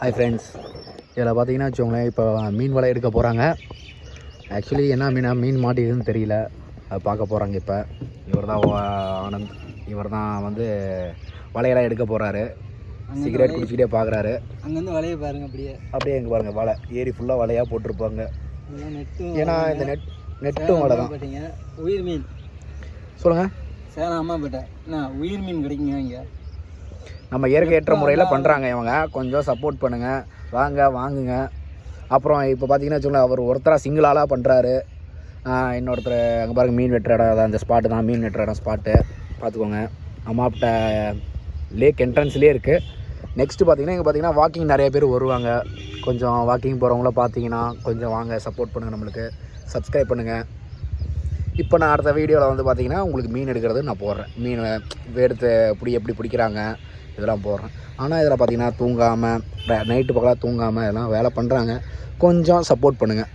Hi friends இதில் பார்த்தீங்கன்னா வச்சுக்கோங்களேன் இப்போ மீன் வலை எடுக்க போகிறாங்க. ஆக்சுவலி என்ன மீனா மீன் மாட்டிதுன்னு தெரியல. அது பார்க்க போகிறாங்க இப்போ. இவர் தான் ஆனந்த். இவர் தான் வந்து வலையெல்லாம் எடுக்க போகிறாரு. சிகரெட் குடிச்சிக்கிட்டே பார்க்குறாரு. அங்கேருந்து வலைய பாருங்க அப்படியே. அப்படியே எங்கே பாருங்கள் வலை. ஏரி ஃபுல்லாக வலையாக போட்டிருப்பாங்க. ஏன்னா இந்த நெட் நெட்டும் வலை தான் உயிர் மீன். சொல்லுங்கள் சேலம் அம்மாப்பேட்டை என்ன உயிர் மீன் கிடைக்குங்க இங்கே. நம்ம இயற்கையற்ற முறையில் பண்ணுறாங்க இவங்க. கொஞ்சம் சப்போர்ட் பண்ணுங்கள் வாங்க வாங்குங்க. அப்புறம் இப்போ பார்த்தீங்கன்னா வச்சுக்கோங்களேன் அவர் ஒருத்தராக சிங்கிள் ஆளாக பண்ணுறாரு இன்னொருத்தர் அங்கே பாருங்க மீன் வெட்டுற இடம் அந்த ஸ்பாட்டு தான். மீன் வெட்டுற இடம் ஸ்பாட்டு பார்த்துக்கோங்க அம்மாப்ட லேக் என்ட்ரன்ஸ்லேயே இருக்குது நெக்ஸ்ட்டு பார்த்தீங்கன்னா இங்கே பார்த்தீங்கன்னா வாக்கிங் நிறைய பேர் வருவாங்க. கொஞ்சம் வாக்கிங் போகிறவங்கள பார்த்தீங்கன்னா கொஞ்சம் வாங்க சப்போர்ட் பண்ணுங்கள் நம்மளுக்கு. சப்ஸ்கிரைப் பண்ணுங்கள் இப்போ நான் அடுத்த வீடியோவில் வந்து பார்த்தீங்கன்னா உங்களுக்கு மீன் எடுக்கிறது நான் போடுறேன். மீன் எடுத்து எப்படி எப்படி பிடிக்கிறாங்க இதெல்லாம் போடுறேன். ஆனால் இதில் பார்த்தீங்கன்னா தூங்காமல் நைட்டு பக்கலாக தூங்காமல் இதெல்லாம் வேலை பண்ணுறாங்க கொஞ்சம் சப்போர்ட் பண்ணுங்கள்